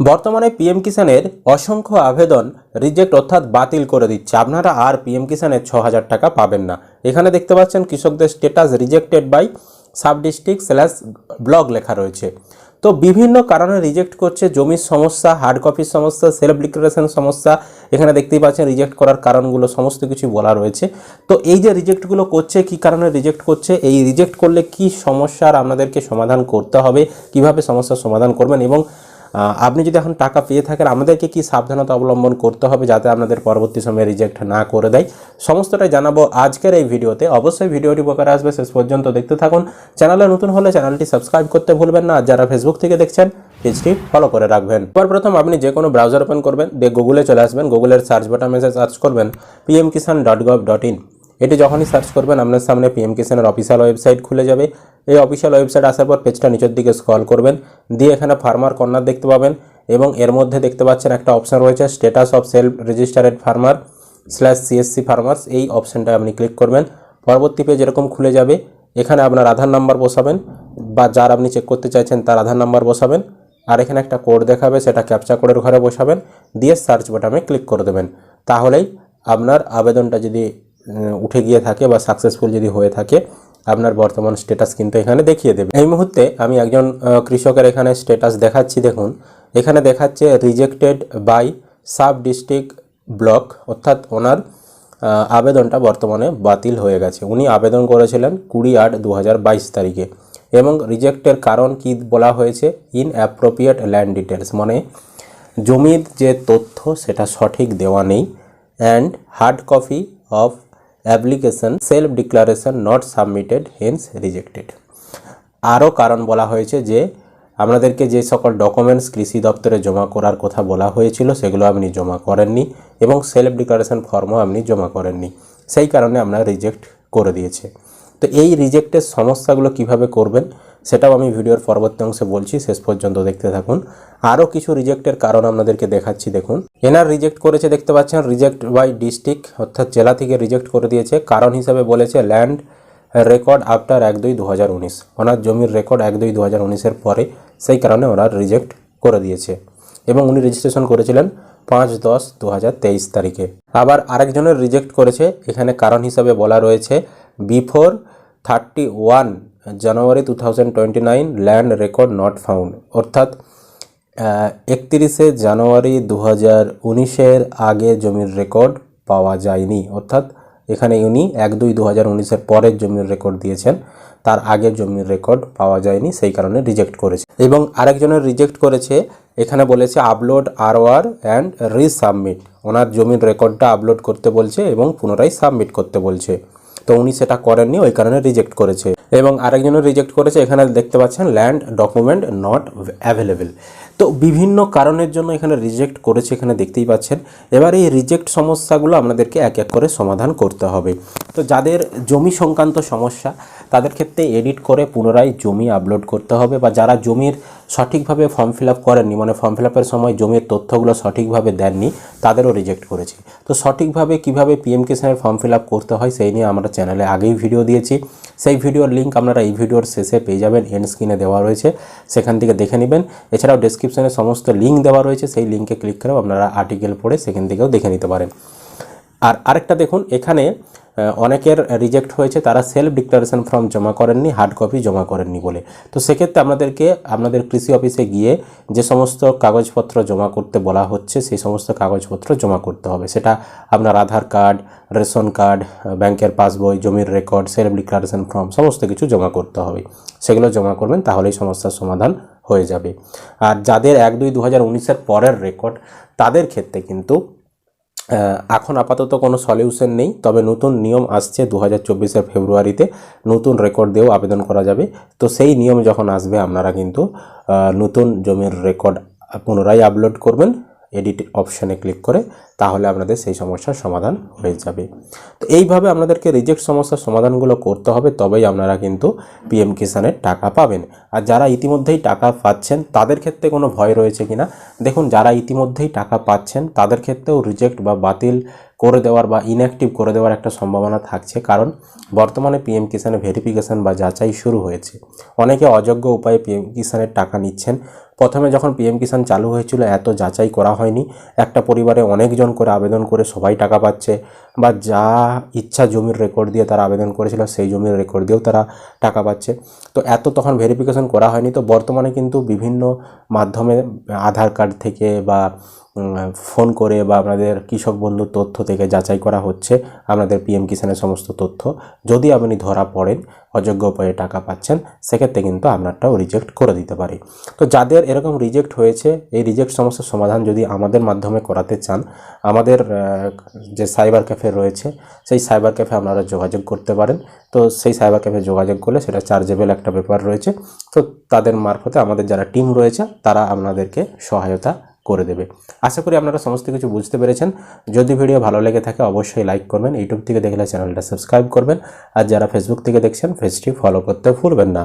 বর্তমানে পিএম কিষানের অসংখ্য আবেদন রিজেক্ট অর্থাৎ বাতিল করে দিচ্ছে। আপনারা আর পিএম কিষানের ছ হাজার টাকা পাবেন না। এখানে দেখতে পাচ্ছেন কৃষকদের status rejected by sub district slash block লেখা রয়েছে। তো বিভিন্ন কারণে রিজেক্ট করছে জমির সমস্যা হার্ড কপির সমস্যা সেলফ ডিক্লারেশন সমস্যা। এখানে দেখতেই পাচ্ছেন রিজেক্ট করার কারণগুলো সমস্ত কিছু বলা রয়েছে। তো এই যে রিজেক্টগুলো করছে, কি কারণে রিজেক্ট করছে, এই রিজেক্ট করলে কি সমস্যার আপনাদেরকে সমাধান করতে হবে, কীভাবে সমস্যার সমাধান করবেন এবং আপনি যদি এখন টাকা পেয়ে থাকেন, আমাদেরকে কি সাবধানতা অবলম্বন করতে হবে যাতে আপনাদের পরবর্তী সময়ে রিজেক্ট না করে দেয়? সমস্তটাই জানাব আজকের এই ভিডিওতে। অবশ্যই ভিডিওটি উপকারে আসবে, শেষ পর্যন্ত দেখতে থাকুন। চ্যানেলে নতুন হলে চ্যানেলটি সাবস্ক্রাইব করতে ভুলবেন না। আর যারা ফেসবুক থেকে দেখছেন, পেজটি ফলো করে রাখবেন। প্রথম আপনি যে কোনো ব্রাউজার ওপেন করবেন, দিয়ে গুগলে চলে আসবেন। গুগলের সার্চ বাটন মেসে সার্চ করবেন PM Kisan dot gov dot in এটি যখনই সার্চ করবেন, আপনার সামনে পিএম কিষানের অফিসিয়াল ওয়েবসাইট খুলে যাবে। এই অফিসিয়াল ওয়েবসাইট আসার পর পেজটা নিচের দিকে স্ক্রল করবেন। দিয়ে এখানে ফার্মার কর্নার দেখতে পাবেন এবং এর মধ্যে দেখতে পাচ্ছেন একটা অপশন রয়েছে status of self registered farmer slash CSC farmers এই অপশনটায় আপনি ক্লিক করবেন। পরবর্তী পেজ এরকম খুলে যাবে। এখানে আপনার আধার নাম্বার বসাবেন বা যার আপনি চেক করতে চাইছেন তার আধার নাম্বার বসাবেন। আর এখানে একটা কোড দেখাবে, সেটা ক্যাপচা কোডের ঘরে বসাবেন। দিয়ে সার্চ বাটনে ক্লিক করে দেবেন। তাহলেই আপনার আবেদনটা যদি উঠে গিয়ে থাকে বা সাকসেসফুল যদি হয়ে থাকে, আপনার বর্তমান স্ট্যাটাস কিন্তু এখানে দেখিয়ে দেবে। এই মুহূর্তে আমি একজন কৃষকের এখানে স্ট্যাটাস দেখাচ্ছি, দেখুন। এখানে দেখাচ্ছে rejected by sub district block অর্থাৎ ওনার আবেদনটা বর্তমানে বাতিল হয়ে গেছে। উনি আবেদন করেছিলেন কুড়ি আট দু তারিখে। এবং রিজেক্টের কারণ কি বলা হয়েছে? ইন অ্যাপ্রোপ্রিয়েট ল্যান্ড ডিটেলস মানে জমির যে তথ্য সেটা সঠিক দেওয়া নেই। And hard copy of application self declaration not submitted hence rejected আরও কারণ বলা হয়েছে যে আপনাদেরকে যে সকল ডকুমেন্টস কৃষি দপ্তরে জমা করার কথা বলা হয়েছিল, সেগুলো আপনি জমা করেননি এবং সেলফ ডিক্লারেশন ফর্মও আপনি জমা করেননি। সেই কারণে আমরা রিজেক্ট করে দিয়েছে। তো এই রিজেক্টের সমস্যাগুলো কীভাবে করবেন? সেটাও আমি ভিডিওর পরবর্তী অংশে বলছি, শেষ পর্যন্ত দেখতে থাকুন। আরও কিছু রিজেক্টের কারণ আপনাদেরকে দেখাচ্ছি, দেখুন। এনার রিজেক্ট করেছে, দেখতে পাচ্ছেন, রিজেক্ট বাই ডিস্ট্রিক্ট, অর্থাৎ জেলা থেকে রিজেক্ট করে দিয়েছে। কারণ হিসাবে বলেছে, ল্যান্ড রেকর্ড আফটার এক দুই দু হাজার উনিশ। ওনার জমির রেকর্ড এক দুই দু হাজার উনিশের পরে সেই কারণে ওনার রিজেক্ট করে দিয়েছে। এবং উনি রেজিস্ট্রেশন করেছিলেন পাঁচ দশ দু হাজার তারিখে। আবার আরেকজনের রিজেক্ট করেছে, এখানে কারণ হিসাবে বলা রয়েছে, before thirty one January two thousand twenty nine land record not found অর্থাৎ একত্রিশে জানুয়ারি দু হাজার উনিশের আগে জমির রেকর্ড পাওয়া যায়নি। অর্থাৎ, এখানে উনি এক দুই দু হাজার উনিশের পরের জমির রেকর্ড দিয়েছেন। তার আগের জমির রেকর্ড পাওয়া যায়নি, সেই কারণে রিজেক্ট করেছে। এবং আরেকজনের রিজেক্ট করেছে, এখানে বলেছে আপলোড আরওয়ার অ্যান্ড রিসাবমিট ওনার জমির রেকর্ডটা আপলোড করতে বলছে এবং পুনরায় সাবমিট করতে বলছে। তো উনি সেটা করেননি, ওই কারণে রিজেক্ট করেছে। এবং আরেকজনও রিজেক্ট করেছে, এখানে দেখতে পাচ্ছেন ল্যান্ড ডকুমেন্ট নট অ্যাভেলেবেল তো বিভিন্ন কারণের জন্য এখানে রিজেক্ট করেছে, এখানে দেখতেই পাচ্ছেন। এবার এই রিজেক্ট সমস্যাগুলো আমাদেরকে এক এক করে সমাধান করতে হবে। তো যাদের জমি সংক্রান্ত সমস্যা, তাদের ক্ষেত্রে এডিট করে পুনরায় জমি আপলোড করতে হবে বা যারা জমির সঠিকভাবে ফর্ম ফিল আপ করেননি মানে ফর্ম ফিল আপের সময় জমির তথ্যগুলো সঠিকভাবে দেননি, তাদেরও রিজেক্ট করেছি। তো সঠিকভাবে কীভাবে পিএম কিষানের ফর্ম ফিল আপ করতে হয় সেই নিয়ে আমরা চ্যানেলে আগেই ভিডিও দিয়েছি। সেই ভিডিওর লিঙ্ক আপনারা এই ভিডিওর শেষে পেয়ে যাবেন এন্ড স্ক্রিনে দেওয়া রয়েছে, সেখান থেকে দেখে নেবেন। এছাড়াও ডেসক্রিপশনে সমস্ত লিঙ্ক দেওয়া রয়েছে, সেই লিঙ্কে ক্লিক করেও আপনারা আর্টিকেল পড়ে সেখান থেকেও দেখে নিতে পারেন। আর আরেকটা দেখুন, এখানে অনেকের রিজেক্ট হয়েছে, তারা সেলফ ডিক্লারেশন ফর্ম জমা করেননি হার্ড কপি জমা করেননি বলে। তো সেক্ষেত্রে আপনাদেরকে, আপনাদের কৃষি অফিসে গিয়ে যে সমস্ত কাগজপত্র জমা করতে বলা হচ্ছে, সেই সমস্ত কাগজপত্র জমা করতে হবে। সেটা আপনার আধার কার্ড রেশন কার্ড ব্যাংকের পাসবই জমির রেকর্ড সেলফ ডিক্লারেশন ফর্ম সমস্ত কিছু জমা করতে হবে। সেগুলো জমা করবেন, তাহলেই সমস্যার সমাধান হয়ে যাবে। আর যাদের এক দুই দু হাজার উনিশের পরের রেকর্ড তাদের ক্ষেত্রে কিন্তু এখন আপাতত কোনো সলিউশন নেই। তবে নতুন নিয়ম আসছে দু হাজার ফেব্রুয়ারিতে। নতুন রেকর্ড দিয়েও আবেদন করা যাবে। তো সেই নিয়ম যখন আসবে, আপনারা কিন্তু নতুন জমির রেকর্ড পুনরায় আপলোড করবেন। এডিট অপশানে ক্লিক করে তাহলে আপনাদের সেই সমস্যার সমাধান হয়ে যাবে। তো এইভাবে আপনাদেরকে রিজেক্ট সমস্যার সমাধানগুলো করতে হবে, তবেই আপনারা কিন্তু পিএম কিষানের টাকা পাবেন। আর যারা ইতিমধ্যেই টাকা পাচ্ছেন, তাদের ক্ষেত্রে কোনো ভয় রয়েছে কিনা? দেখুন, যারা ইতিমধ্যেই টাকা পাচ্ছেন, তাদের ক্ষেত্রেও রিজেক্ট বা বাতিল করে দেওয়ার বা ইনঅ্যাক্টিভ করে দেওয়ার একটা সম্ভাবনা থাকছে। কারণ বর্তমানে পিএম কিষানে ভেরিফিকেশন বা যাচাই শুরু হয়েছে। অনেকে অযোগ্য উপায়ে পিএম কিষানের টাকা নিচ্ছেন। প্রথমে যখন পিএম কিষাণ চালু হয়েছিল, এত যাচাই করা হয়নি। একটা পরিবারে অনেকজন করে আবেদন করে সবাই টাকা পাচ্ছে। বা যা ইচ্ছা জমির রেকর্ড দিয়ে তারা আবেদন করেছিল, সেই জমির রেকর্ড দিয়েও তারা টাকা পাচ্ছে। তো এত তখন ভেরিফিকেশন করা হয়নি। তো বর্তমানে কিন্তু বিভিন্ন মাধ্যমে আধার কার্ড থেকে বা ফোন করে বা আপনাদের কৃষক বন্ধুর তথ্য থেকে যাচাই করা হচ্ছে, আপনাদের পিএম কিষাণের সমস্ত তথ্য। যদি আপনি ধরা পড়েন, অযোগ্য উপায়ে টাকা পাচ্ছেন, সেক্ষেত্রে কিন্তু আপনারটাও রিজেক্ট করে দিতে পারে। তো যাদের এরকম রিজেক্ট হয়েছে, এই রিজেক্ট সমস্যার সমাধান যদি আমাদের মাধ্যমে করাতে চান, আমাদের যে সাইবার ক্যাফে রয়েছে, সেই সাইবার ক্যাফে আপনারা যোগাযোগ করতে পারেন। তো সেই সাইবার ক্যাফে যোগাযোগ করলে সেটা চার্জেবল একটা ব্যাপার রয়েছে। তো তাদের মারফতে আমাদের যারা টিম রয়েছে, তারা আপনাদেরকে সহায়তা করে দেবে। আশা করি আপনারা সমস্ত কিছু বুঝতে পেরেছেন। যদি ভিডিও ভালো লেগে থাকে, অবশ্যই লাইক করবেন। ইউটিউব থেকে দেখলে চ্যানেলটা সাবস্ক্রাইব করবেন। আর যারা ফেসবুক থেকে দেখছেন পেজটি ফলো করতে ভুলবেন না।